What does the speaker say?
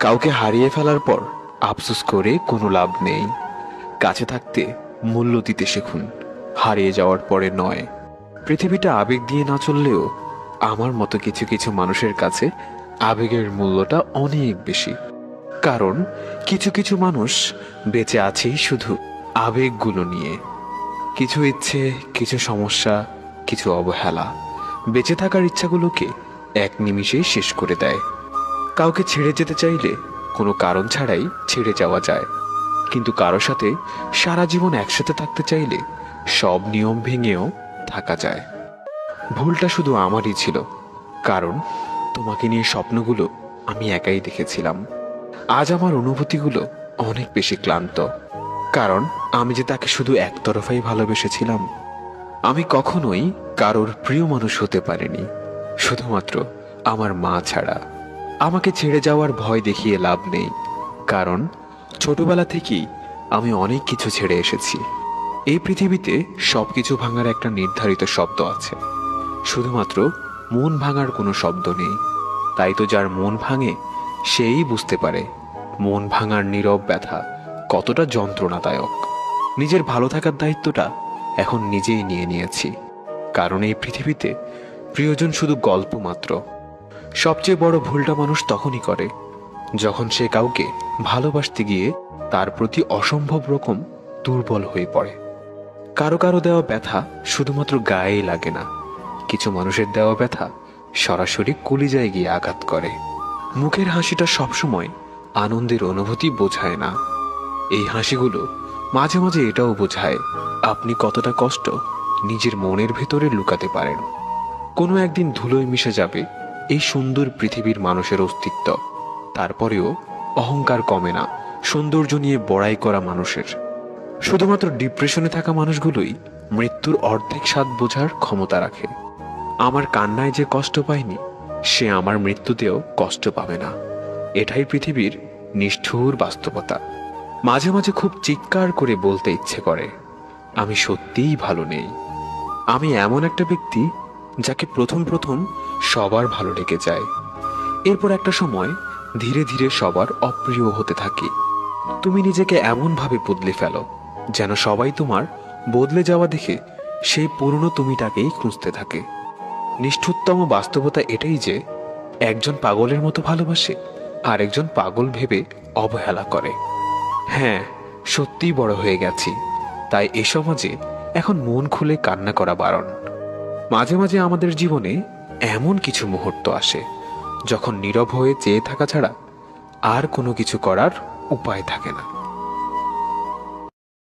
কাউকে হারিয়ে ফেলার পর আফসোস করে কোনো লাভ নেই। কাছে থাকতে মূল্য দিতে শিখুন। হারিয়ে যাওয়ার পরে নয়। পৃথিবীটা আবেগ দিয়ে না চললেও আমার মতো কিছু কিছু মানুষের কাছে আবেগের মূল্যটা অনেক বেশি। কারণ কিছু কিছু মানুষ বেঁচে আছেই শুধু আবেগগুলো নিয়ে। কিছু ইচ্ছে, কিছু সমস্যা, কিছু অবহেলা। বেঁচে থাকার ইচ্ছাগুলোকে এক নিমিষেই শেষ করে দেয়। কাউকে ছেড়ে যেতে চাইলে কোনো কারণ ছাড়াই ছেড়ে যাওয়া যায়। কিন্তু কারও সাথে সারা জীবন একসাথে থাকতে চাইলে সব নিয়ম ভেঙেও থাকা যায়। ভুলটা শুধু আমারই ছিল, কারণ তোমাকে নিয়ে স্বপ্নগুলো আমি একাই দেখেছিলাম। আজ আমার অনুভূতিগুলো অনেক বেশি ক্লান্ত, কারণ আমি যে তাকে শুধু একতরফাই ভালোবেসেছিলাম, আমি কখনোই কারোর প্রিয় মানুষ হতে পারিনি, শুধুমাত্র আমার মা ছাড়া। আমাকে ছেড়ে যাওয়ার ভয় দেখিয়ে লাভ নেই। কারণ ছোটবেলা থেকেই আমি অনেক কিছু ছেড়ে এসেছি। এই পৃথিবীতে সবকিছু ভাঙার একটা নির্ধারিত শব্দ আছে। শুধুমাত্র মন ভাঙার কোনো শব্দ নেই। তাই তো যার মন ভাঙে, সেই বুঝতে পারে মন ভাঙার নীরব ব্যথা কতটা যন্ত্রণাদায়ক। নিজের ভালো থাকার দায়িত্বটা এখন নিজেই নিয়ে নিয়েছি। কারণ এই পৃথিবীতে প্রিয়জন শুধু গল্প মাত্র। সবচেয়ে বড় ভুলটা মানুষ তখনই করে, যখন সে কাউকে ভালোবাসতে গিয়ে তার প্রতি অসম্ভব রকম দুর্বল হয়ে পড়ে। কারও কারও দেওয়া ব্যথা শুধুমাত্র গায়েই লাগে না, কিছু মানুষের দেওয়া ব্যথা সরাসরি কলিজায় গিয়ে আঘাত করে। মুখের হাসিটা সবসময় আনন্দের অনুভূতি বোঝায় না। এই হাসিগুলো মাঝে মাঝে এটাও বোঝায়, আপনি কতটা কষ্ট নিজের মনের ভেতরে লুকাতে পারেন। কোনো একদিন ধুলোয় মিশে যাবে এই সুন্দর পৃথিবীর মানুষের অস্তিত্ব। তারপরেও অহংকার কমে না, সৌন্দর্য নিয়ে বড়াই করা মানুষের। শুধুমাত্র ডিপ্রেশনে থাকা মানুষগুলোই মৃত্যুর অর্ধেক স্বাদ বোঝার ক্ষমতা রাখে। আমার কান্নায় যে কষ্ট পায়নি সে আমার মৃত্যুতেও কষ্ট পাবে না। এটাই পৃথিবীর নিষ্ঠুর বাস্তবতা। মাঝে মাঝে খুব চিৎকার করে বলতে ইচ্ছে করে, আমি সত্যিই ভালো নেই। আমি এমন একটা ব্যক্তি যাকে প্রথম প্রথম সবার ভালো লেগে যায়। এরপর একটা সময় ধীরে ধীরে সবার অপ্রিয় হতে থাকে। তুমি নিজেকে এমনভাবে বদলে ফেলো, যেন সবাই তোমার বদলে যাওয়া দেখে সেই পুরনো তুমিটাকেই খুঁজতে থাকে। নিষ্ঠুরতম বাস্তবতা এটাই যে একজন পাগলের মতো ভালোবাসে, আর একজন পাগল ভেবে অবহেলা করে। হ্যাঁ সত্যিই বড় হয়ে গেছি, তাই এ সমাজে এখন মন খুলে কান্না করা বারণ। মাঝে মাঝে আমাদের জীবনে এমন কিছু মুহূর্ত আসে, যখন নীরব হয়ে চেয়ে থাকা ছাড়া আর কোনো কিছু করার উপায় থাকে না।